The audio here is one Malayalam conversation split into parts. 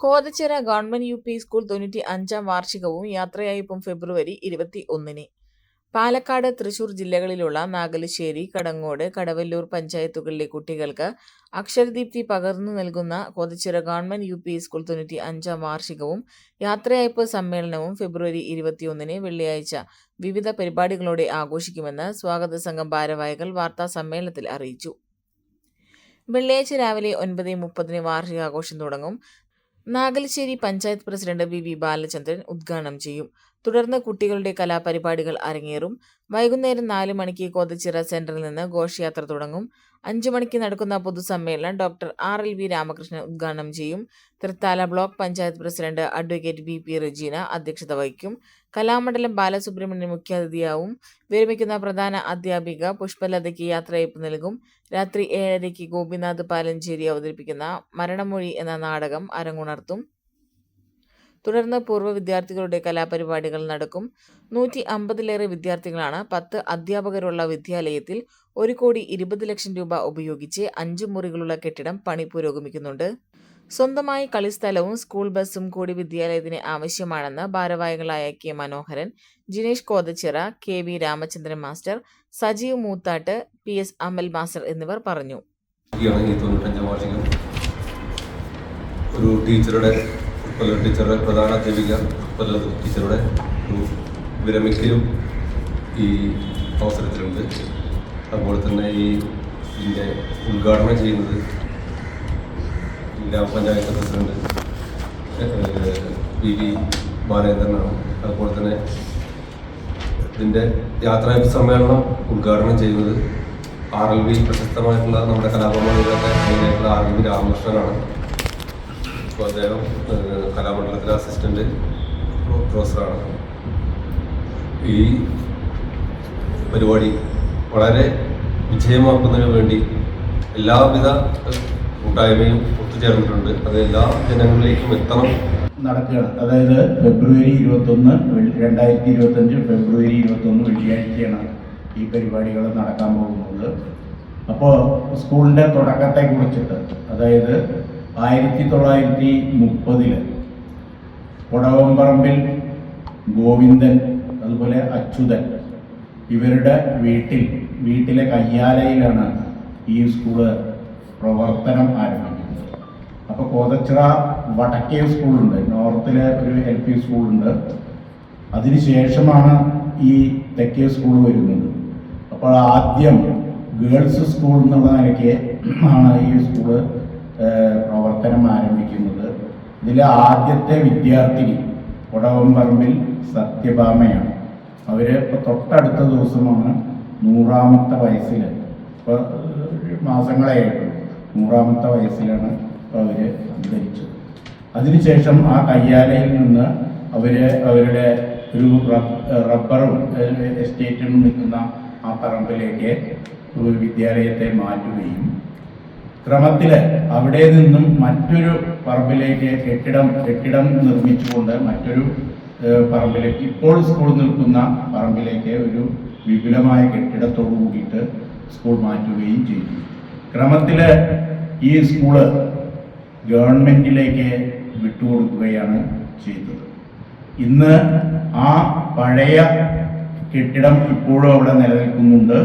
Kothachira government U P school തൊണ്ണൂറ്റി അഞ്ചാം വാർഷികവും യാത്രയയപ്പും ഫെബ്രുവരി ഇരുപത്തി ഒന്നിന് പാലക്കാട് തൃശൂർ ജില്ലകളിലുള്ള നാഗലശ്ശേരി കടങ്ങോട് കടവല്ലൂർ പഞ്ചായത്തുകളിലെ കുട്ടികൾക്ക് അക്ഷരദീപ്തി പകർന്നു നൽകുന്ന Kothachira government U P school തൊണ്ണൂറ്റി അഞ്ചാം വാർഷികവും യാത്രയയപ്പ് സമ്മേളനവും ഫെബ്രുവരി ഇരുപത്തിയൊന്നിന് വെള്ളിയാഴ്ച വിവിധ പരിപാടികളോടെ ആഘോഷിക്കുമെന്ന് സ്വാഗത സംഘം ഭാരവാഹികൾ വാർത്താ സമ്മേളനത്തിൽ അറിയിച്ചു. വെള്ളിയാഴ്ച രാവിലെ ഒൻപത് മുപ്പതിന് വാർഷികാഘോഷം തുടങ്ങും. Nagalassery panchayat president V V Balachandran ഉദ്ഘാടനം ചെയ്യും തുടർന്ന് കുട്ടികളുടെ കലാപരിപാടികൾ അരങ്ങേറും. വൈകുന്നേരം നാല് മണിക്ക് കോതച്ചിറ സെന്ററിൽ നിന്ന് ഘോഷയാത്ര തുടങ്ങും. അഞ്ചു മണിക്ക് നടക്കുന്ന പൊതുസമ്മേളനം doctor R L V Ramakrishnan ഉദ്ഘാടനം ചെയ്യും. Thrithala block panchayat president advocate B P Rejeena അധ്യക്ഷത വഹിക്കും. കലാമണ്ഡലം ബാലസുബ്രഹ്മണ്യൻ മുഖ്യാതിഥിയാവും. വിരമിക്കുന്ന പ്രധാന അധ്യാപിക പുഷ്പലതയ്ക്ക് യാത്രയയപ്പ് നൽകും. രാത്രി ഏഴരയ്ക്ക് ഗോപിനാഥ് പാലഞ്ചേരി അവതരിപ്പിക്കുന്ന മരണമൊഴി എന്ന നാടകം അരങ്ങുണർത്തും. തുടർന്ന് പൂർവ വിദ്യാർത്ഥികളുടെ കലാപരിപാടികൾ നടക്കും. നൂറ്റി അമ്പതിലേറെ വിദ്യാർത്ഥികളാണ് പത്ത് അധ്യാപകരുള്ള വിദ്യാലയത്തിൽ ഒരു കോടി ഇരുപത് ലക്ഷം രൂപ ഉപയോഗിച്ച് അഞ്ച് മുറികളുള്ള കെട്ടിടം പണി പുരോഗമിക്കുന്നുണ്ട്. സ്വന്തമായി കളിസ്ഥലവും സ്കൂൾ ബസ്സും കൂടി വിദ്യാലയത്തിന് ആവശ്യമാണെന്ന് ഭാരവാഹികളായ K Manoharan Jinesh Kothachira K V Ramachandran master Sajeev Moothattu P S Amal master എന്നിവർ പറഞ്ഞു. ഒരു ടീച്ചറുടെ ഉപ്പല്ല ടീച്ചറുടെ പ്രധാന അധ്യാപിക കൊല്ലം ടീച്ചറുടെ വിരമിക്കലും ഈ അവസരത്തിലുണ്ട്. അതുപോലെ തന്നെ ഈ ഇതിന്റെ ഉദ്ഘാടനം ചെയ്യുന്നത് ഗ്രാമപഞ്ചായത്ത് പ്രസിഡന്റ് വി വി ബാലേന്ദ്രനാണ്. അതുപോലെ തന്നെ ഇതിന്റെ യാത്രാ സമ്മേളനം ഉദ്ഘാടനം ചെയ്യുന്നത് ആർ എൽ വി പ്രശസ്തമായിട്ടുള്ള നമ്മുടെ കലാപമണ്ഡലത്തെ മെയിനായിട്ടുള്ള ആർ എൽ വി രാമകൃഷ്ണനാണ്. അപ്പോൾ അദ്ദേഹം കലാമണ്ഡലത്തിലെ അസിസ്റ്റന്റ് പ്രൊഫസറാണ് ഈ പരിപാടി വളരെ വിജയമാക്കുന്നതിന് വേണ്ടി എല്ലാവിധ കൂട്ടായ്മയും ഒത്തുചേർന്നിട്ടുണ്ട്. അത് എല്ലാ ജനങ്ങളിലേക്കും എത്തണം. നടക്കുകയാണ്. അതായത് ഫെബ്രുവരി ഇരുപത്തൊന്ന് രണ്ടായിരത്തി ഇരുപത്തഞ്ച് ഫെബ്രുവരി ഇരുപത്തൊന്ന് വെള്ളിയാഴ്ചയാണ് ഈ പരിപാടികൾ നടക്കാൻ പോകുന്നത്. അപ്പോൾ സ്കൂളിന്റെ തുടക്കത്തെ കുറിച്ചിട്ട് അതായത് ആയിരത്തി തൊള്ളായിരത്തി മുപ്പതിൽ കൊടവമ്പറമ്പിൽ ഗോവിന്ദൻ അതുപോലെ അച്യുതൻ ഇവരുടെ വീട്ടിൽ വീട്ടിലെ കയ്യാലയിലാണ് ഈ സ്കൂൾ പ്രവർത്തനം ആരംഭിക്കുന്നത്. അപ്പോൾ കോതച്ചിറ വടക്കേ സ്കൂളുണ്ട് നോർത്തിലെ ഒരു എൽ പി സ്കൂളുണ്ട്. അതിനുശേഷമാണ് ഈ തെക്കേ സ്കൂൾ വരുന്നത്. അപ്പോൾ ആദ്യം ഗേൾസ് സ്കൂൾ എന്നുള്ള നിലയ്ക്ക് ആണ് ഈ സ്കൂൾ പ്രവർത്തനം ആരംഭിക്കുന്നത് ഇതിലെ ആദ്യത്തെ വിദ്യാർത്ഥിനി കൊടവമ്പറമ്പിൽ സത്യഭാമയാണ്. അവർ ഇപ്പോൾ തൊട്ടടുത്ത ദിവസമാണ് നൂറാമത്തെ വയസ്സിൽ ഇപ്പോൾ മാസങ്ങളായിട്ടു നൂറാമത്തെ വയസ്സിലാണ് ഇപ്പോൾ അവർ അന്തരിച്ചത്. അതിനുശേഷം ആ കയ്യാലയിൽ നിന്ന് അവർ അവരുടെ ഒരു റബ്- റബ്ബറും എസ്റ്റേറ്റും നിൽക്കുന്ന ആ പറമ്പിലേക്ക് ഒരു വിദ്യാലയത്തെ മാറ്റുകയും ക്രമത്തിൽ അവിടെ നിന്നും മറ്റൊരു പറമ്പിലേക്ക് കെട്ടിടം കെട്ടിടം നിർമ്മിച്ചുകൊണ്ട് മറ്റൊരു പറമ്പിലേക്ക് ഇപ്പോൾ സ്കൂൾ നിൽക്കുന്ന പറമ്പിലേക്ക് ഒരു വിപുലമായ കെട്ടിടത്തോടു കൂടിയിട്ട് സ്കൂൾ മാറ്റുകയും ചെയ്തു. ക്രമത്തിൽ ഈ സ്കൂൾ ഗവൺമെന്റിലേക്ക് വിട്ടുകൊടുക്കുകയാണ് ചെയ്തത്. ഇന്ന് ആ പഴയ കെട്ടിടം ഇപ്പോഴും അവിടെ നിലനിൽക്കുന്നുണ്ട്.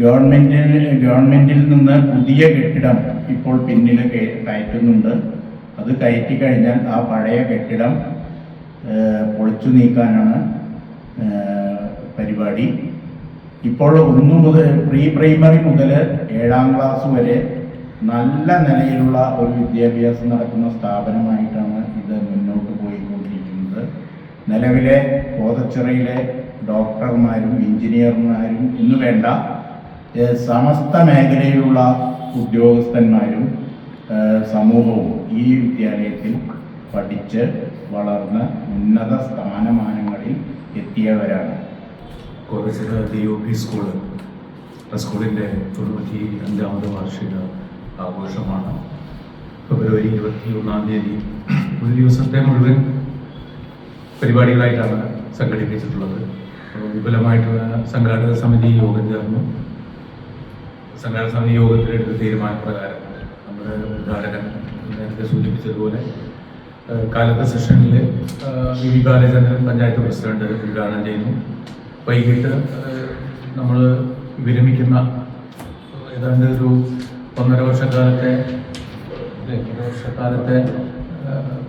ഗവൺമെന്റിന് ഗവൺമെന്റിൽ നിന്ന് പുതിയ കെട്ടിടം ഇപ്പോൾ പിന്നിൽ കയറ്റുന്നുണ്ട്. അത് കയറ്റി കഴിഞ്ഞാൽ ആ പഴയ കെട്ടിടം പൊളിച്ചു നീക്കാനാണ് പരിപാടി. ഇപ്പോൾ ഒന്ന് മുതൽ പ്രീ പ്രൈമറി മുതൽ ഏഴാം ക്ലാസ് വരെ നല്ല നിലയിലുള്ള ഒരു വിദ്യാഭ്യാസം നടക്കുന്ന സ്ഥാപനമായിട്ടാണ് ഇത് മുന്നോട്ട് പോയിക്കൊണ്ടിരിക്കുന്നത്. നിലവിലെ കോതച്ചിറയിലെ ഡോക്ടർമാരും എഞ്ചിനീയർമാരും ഇന്ന് വേണ്ട സമസ്ത മേഖലയിലുള്ള ഉദ്യോഗസ്ഥന്മാരും സമൂഹവും ഈ വിദ്യാലയത്തിൽ പഠിച്ച് വളർന്ന് ഉന്നത സ്ഥാനമാനങ്ങളിൽ എത്തിയവരാണ്. Kozhikode U P school. സ്കൂളിന്റെ തൊണ്ണൂറ്റി അഞ്ചാമത് വാർഷിക ആഘോഷമാണ്. ഫെബ്രുവരി ഇരുപത്തി ഒന്നാം തീയതി. ഒരു ദിവസത്തെ മുഴുവൻ പരിപാടികളായിട്ടാണ് സംഘടിപ്പിച്ചിട്ടുള്ളത്. വിപുലമായിട്ടുള്ള സംഘാടക സമിതി യോഗം ചേർന്നു. സംഘാടക സമിതി യോഗത്തിലെടുത്ത തീരുമാനപ്രകാരം നമ്മുടെ ഉദ്ഘാടകൻ നേരത്തെ സൂചിപ്പിച്ചതുപോലെ കാലത്തെ സെഷനിൽ V V Balachandran panchayat president ഉദ്ഘാടനം ചെയ്യുന്നു. വൈകിട്ട് നമ്മൾ വിരമിക്കുന്ന ഏതാണ്ട് ഒരു ഒന്നര വർഷക്കാലത്തെ വർഷക്കാലത്തെ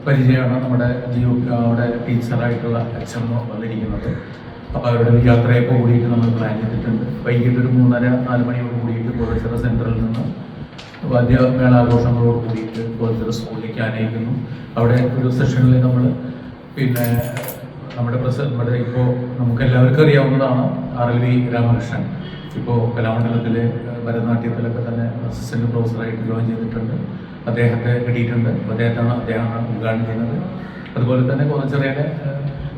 പരിചയമാണ് നമ്മുടെ ജിയോ അവിടെ ടീച്ചറായിട്ടുള്ള അച്ഛൻ വന്നിരിക്കുന്നത്. അപ്പോൾ അവരുടെ യാത്രയൊക്കെ കൂടിയിട്ട് നമ്മൾ പ്ലാൻ ചെയ്തിട്ടുണ്ട്. വൈകിട്ട് ഒരു മൂന്നര നാല് മണിയോട് കോഴിച്ചിറ സെന്ററിൽ നിന്ന് വാദ്യമേളാഘോഷങ്ങളോട് കൂടിയിട്ട് കോഴിച്ചിറ സ്കൂളിലേക്ക് ആനയിക്കുന്നു. അവിടെ ഒരു സെഷനിൽ നമ്മൾ പിന്നെ നമ്മുടെ പ്രസ നമ്മുടെ ഇപ്പോൾ നമുക്ക് എല്ലാവർക്കും അറിയാവുന്നതാണ് ആർ എൽ വി രാമകൃഷ്ണൻ. ഇപ്പോൾ കലാമണ്ഡലത്തിലെ ഭരതനാട്യത്തിലൊക്കെ തന്നെ അസിസ്റ്റന്റ് പ്രൊഫസറായിട്ട് ജോയിൻ ചെയ്തിട്ടുണ്ട്. അദ്ദേഹത്തെ കിട്ടിയിട്ടുണ്ട് അദ്ദേഹത്താണ് അദ്ദേഹമാണ് ഉദ്ഘാടനം ചെയ്യുന്നത്. അതുപോലെ തന്നെ കുറച്ചറിയാതെ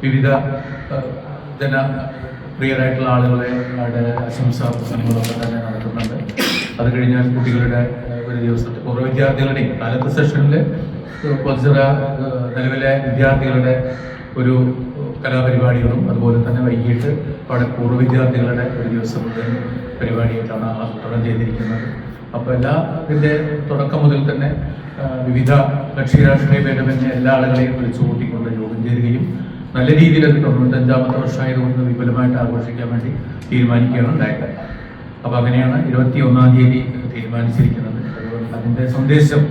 വിവിധ ജന പ്രിയരായിട്ടുള്ള ആളുകളെ അവിടെ ആശംസാ പ്രസംഗങ്ങളൊക്കെ തന്നെ നടത്തുന്നുണ്ട്. അത് കഴിഞ്ഞാൽ കുട്ടികളുടെ ഒരു ദിവസത്തെ പൂർവ വിദ്യാർത്ഥികളുടെയും കാലത്ത് സെഷനിൽ കൊച്ചിറ നിലവിലെ വിദ്യാർത്ഥികളുടെ ഒരു കലാപരിപാടികളും അതുപോലെ തന്നെ വൈകിട്ട് അവിടെ പൂർവ വിദ്യാർത്ഥികളുടെ ഒരു ദിവസത്തെ പരിപാടിയായിട്ടാണ് ആസൂത്രണം ചെയ്തിരിക്കുന്നത്. അപ്പോൾ എല്ലാ ഇതിന്റെ തുടക്കം മുതൽ തന്നെ വിവിധ കക്ഷി രാഷ്ട്രീയ ഭേദമന്യേ എല്ലാ ആളുകളെയും വിളിച്ചു കൂട്ടിക്കൊണ്ട് യോഗം ചേരുകയും നല്ല രീതിയിൽ അത് തൊണ്ണൂറ്റഞ്ചാമത്തെ വർഷമായതുകൊണ്ട് വിപുലമായിട്ട് ആഘോഷിക്കാൻ വേണ്ടി തീരുമാനിക്കുകയാണ് ഉണ്ടായത്. അപ്പോൾ അങ്ങനെയാണ് ഇരുപത്തി ഒന്നാം തീയതി തീരുമാനിച്ചിരിക്കുന്നത്. അതിന്റെ സന്ദേശം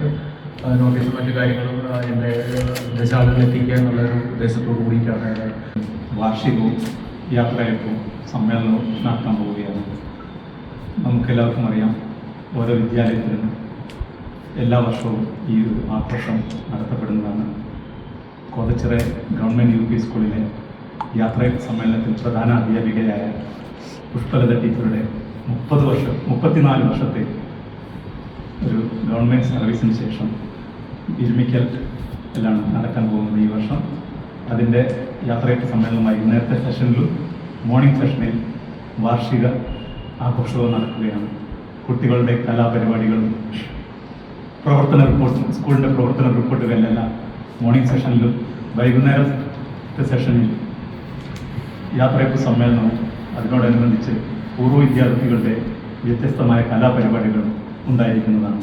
നോട്ടീസും മറ്റു കാര്യങ്ങളും അതിന്റെ ദേശാളുകൾ എത്തിക്കുക എന്നുള്ള ഒരു ഉദ്ദേശത്തോടു കൂടിയിട്ടാണ് വാർഷികവും യാത്രയപ്പും സമ്മേളനവും നടത്താൻ പോവുകയാണ്. നമുക്കെല്ലാവർക്കും അറിയാം ഓരോ വിദ്യാലയത്തിലും എല്ലാ വർഷവും ഈ ഒരു ആഘോഷം നടത്തപ്പെടുന്നതാണ്. കോതച്ചിറ ഗവൺമെന്റ് യു പി സ്കൂളിലെ യാത്രാ സമ്മേളനത്തിൽ പ്രധാന അധ്യാപികയായ പുഷ്പലത ടീച്ചറുടെ മുപ്പത് വർഷം മുപ്പത്തിനാല് വർഷത്തെ ഒരു ഗവൺമെന്റ് സർവീസിന് ശേഷം വിരുമിക്കൽ എല്ലാം നടക്കാൻ പോകുന്നത് ഈ വർഷം. അതിന്റെ യാത്രയപ്പ് സമ്മേളനമായി നേരത്തെ സെഷനിലും മോർണിംഗ് സെഷനിൽ വാർഷിക ആഘോഷവും നടക്കുകയാണ്. കുട്ടികളുടെ കലാപരിപാടികളും പ്രവർത്തന റിപ്പോർട്ടും സ്കൂളിന്റെ പ്രവർത്തന റിപ്പോർട്ടുകളിലെല്ലാം മോർണിംഗ് സെഷനിലും വൈകുന്നേരത്തെ സെഷനിൽ യാത്രയപ്പ് സമ്മേളനം അതിനോടനുബന്ധിച്ച് പൂർവ വിദ്യാർത്ഥികളുടെ വ്യത്യസ്തമായ കലാപരിപാടികൾ ഉണ്ടായിരിക്കുന്നതാണ്.